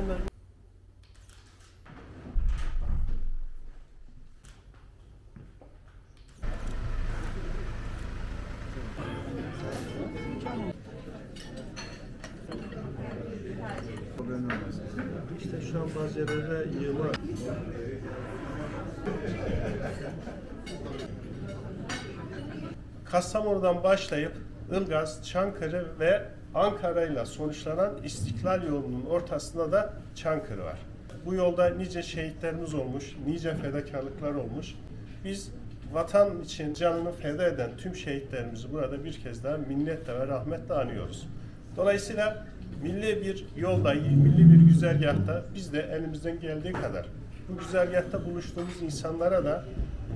Haber İşte şu an bazı yerlerde yığma Kastamonu'dan başlayıp Ilgaz, Çankırı ve Ankara ile sonuçlanan İstiklal yolunun ortasında da Çankırı var. Bu yolda nice şehitlerimiz olmuş, nice fedakarlıklar olmuş. Biz vatan için canını feda eden tüm şehitlerimizi burada bir kez daha minnetle ve rahmetle anıyoruz. Dolayısıyla milli bir yolda, milli bir güzergahta biz de elimizden geldiği kadar bu güzergahta buluştuğumuz insanlara da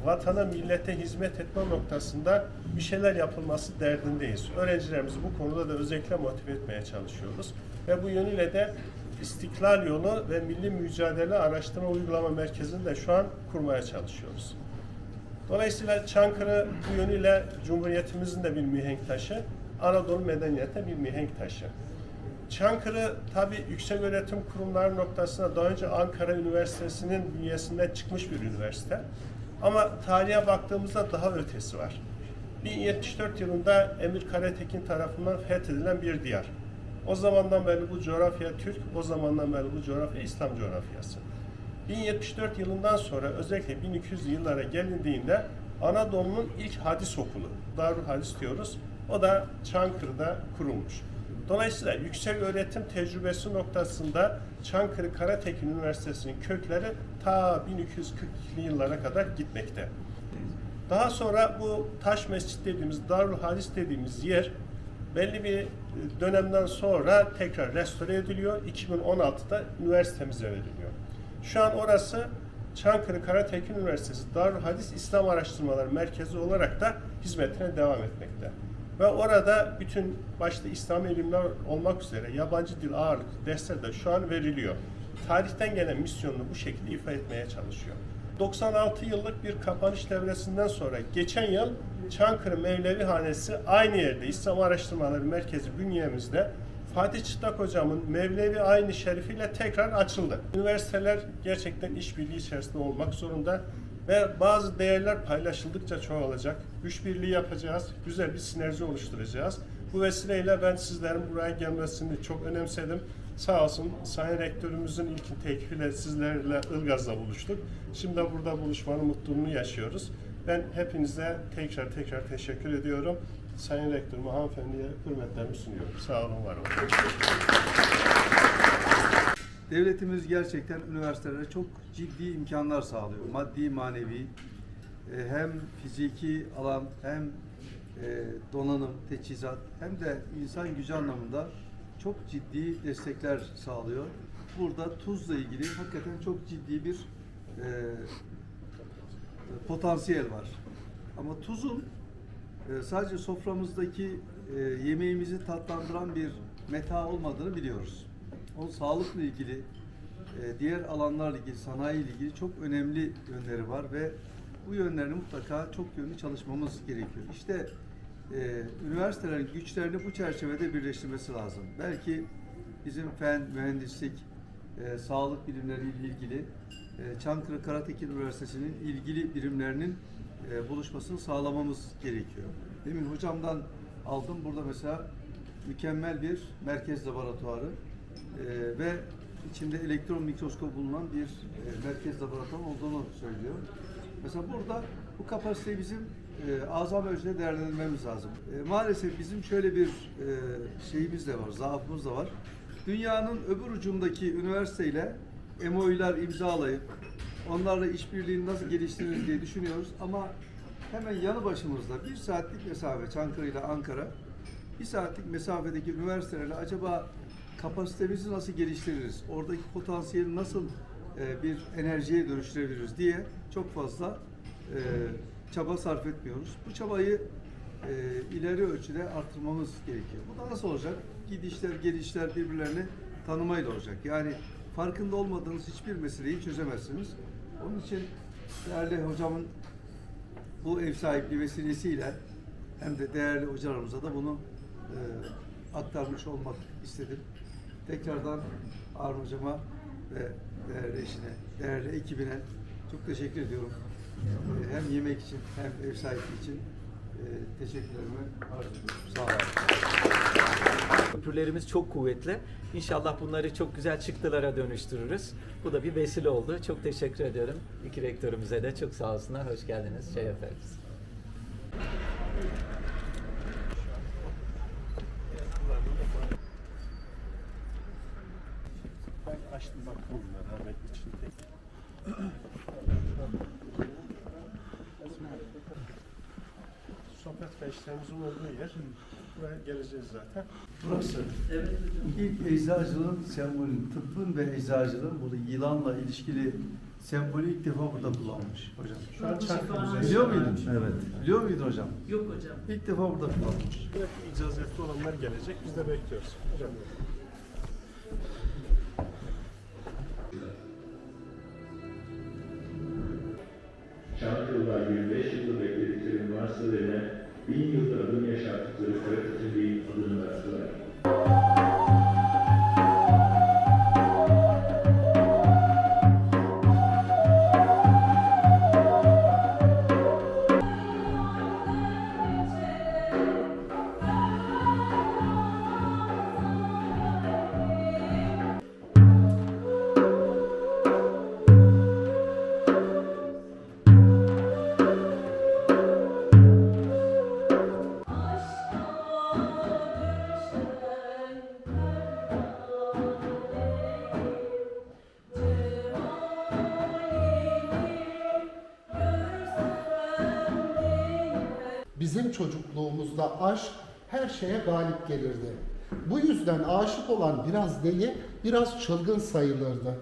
vatana, millete hizmet etme noktasında bir şeyler yapılması derdindeyiz. Öğrencilerimizi bu konuda da özellikle motive etmeye çalışıyoruz. Ve bu yönüyle de İstiklal Yolu ve Milli Mücadele Araştırma Uygulama Merkezi'ni de şu an kurmaya çalışıyoruz. Dolayısıyla Çankırı bu yönüyle Cumhuriyetimizin de bir mihenk taşı, Anadolu medeniyete bir mihenk taşı. Çankırı tabi yüksek öğretim kurumları noktasında daha önce Ankara Üniversitesi'nin bünyesinden çıkmış bir üniversite. Ama tarihe baktığımızda daha ötesi var. 1074 yılında Emir Karatekin tarafından fethedilen bir diyar. O zamandan beri bu coğrafya Türk, o zamandan beri bu coğrafya İslam coğrafyası. 1074 yılından sonra özellikle 1200 yıllara gelindiğinde Anadolu'nun ilk hadis okulu, Darül Hadis diyoruz. O da Çankırı'da kurulmuş. Dolayısıyla yüksek öğretim tecrübesi noktasında Çankırı Karatekin Üniversitesi'nin kökleri ta 1240'lı yıllara kadar gitmekte. Daha sonra bu Taş Mescit dediğimiz, Darül Hadis dediğimiz yer belli bir dönemden sonra tekrar restore ediliyor. 2016'da üniversitemize veriliyor. Şu an orası Çankırı Karatekin Üniversitesi Darül Hadis İslam Araştırmaları Merkezi olarak da hizmetine devam etmekte. Ve orada bütün başta İslam ilimler olmak üzere yabancı dil ağırlıklı dersler de şu an veriliyor. Tarihten gelen misyonunu bu şekilde ifade etmeye çalışıyor. 96 yıllık bir kapanış devresinden sonra geçen yıl Çankırı Mevlevi Hanesi aynı yerde İslam Araştırmaları Merkezi bünyemizde Fatih Çıtlak Hocam'ın Mevlevi aynı şerifiyle tekrar açıldı. Üniversiteler gerçekten işbirliği içerisinde olmak zorunda ve bazı değerler paylaşıldıkça çoğalacak. Güç birliği yapacağız, güzel bir sinerji oluşturacağız. Bu vesileyle ben sizlerin buraya gelmesini çok önemsedim. Sağ olsun Sayın Rektörümüzün ilkin teklifiyle sizlerle Ilgaz'la buluştuk. Şimdi de burada buluşmanın mutluluğunu yaşıyoruz. Ben hepinize tekrar tekrar teşekkür ediyorum. Sayın Rektörüm, hanımefendiye hürmetlerimi sunuyorum. Sağ olun, var olun. Devletimiz gerçekten üniversitelere çok ciddi imkanlar sağlıyor. Maddi, manevi, e, hem fiziki alan hem e, donanım, teçhizat hem de insan gücü anlamında çok ciddi destekler sağlıyor. Burada tuzla ilgili hakikaten çok ciddi bir e, potansiyel var. Ama tuzun sadece soframızdaki yemeğimizi tatlandıran bir meta olmadığını biliyoruz. O sağlıkla ilgili, e, diğer alanlarla ilgili, sanayi ile ilgili çok önemli yönleri var ve bu yönlerini mutlaka çok yönlü çalışmamız gerekiyor. İşte e, üniversitelerin güçlerini bu çerçevede birleştirmesi lazım. Belki bizim fen, mühendislik, e, sağlık bilimleriyle ilgili e, Çankırı Karatekin Üniversitesi'nin ilgili birimlerinin e, buluşmasını sağlamamız gerekiyor. Demin hocamdan aldım. Burada mesela mükemmel bir merkez laboratuvarı ve içinde elektron mikroskop bulunan bir e, merkez laboratuvar olduğunu söylüyor. Mesela burada bu kapasiteyi bizim e, azam ölçüde değerlendirmemiz lazım. E, maalesef bizim şöyle bir e, şeyimiz de var, zaafımız da var. Dünyanın öbür ucundaki üniversiteyle MOU'lar imzalayıp onlarla işbirliğini nasıl geliştiririz diye düşünüyoruz ama hemen yanı başımızda bir saatlik mesafe Çankırı ile Ankara bir saatlik mesafedeki üniversitelerle acaba kapasitemizi nasıl geliştiririz? Oradaki potansiyeli nasıl e, bir enerjiye dönüştürebiliriz diye çok fazla e, çaba sarf etmiyoruz. Bu çabayı e, ileri ölçüde artırmamız gerekiyor. Bu da nasıl olacak? Gidişler, gelişler birbirlerini tanımayla olacak. Yani farkında olmadığınız hiçbir meseleyi çözemezsiniz. Onun için değerli hocamın bu ev sahipliği vesilesiyle hem de değerli hocalarımıza da bunu e, aktarmış olmak istedim. Tekrardan Harun Hocama ve değerli eşine, değerli ekibine çok teşekkür ediyorum. Ee, Hem yemek için hem ev sahipliği için e, teşekkürlerimi arz ediyorum. Sağ olun. Köprülerimiz çok kuvvetli. İnşallah bunları çok güzel çıktılara dönüştürürüz. Bu da bir vesile oldu. Çok teşekkür ediyorum. İki rektörümüze de çok sağ olsunlar. Hoş geldiniz. Şey yaparız. Bak bunları Ahmet için tek. Sohbet ve işlerimizin olduğu yer. Buraya geleceğiz zaten. Burası. İlk eczacılığın sembolü, tıbbın ve eczacılığın burada yılanla ilişkili sembolü ilk defa burada kullanılmış hocam. Şu an Müzesi. Biliyor muydun? Evet. Biliyor muydun hocam? Yok hocam. İlk defa burada kullanılmış. Buradaki icazetli olanlar gelecek. Biz de bekliyoruz. Hocam. Így jut el a bűnés át. Bizim çocukluğumuzda aşk her şeye galip gelirdi. Bu yüzden aşık olan biraz deli, biraz çılgın sayılırdı.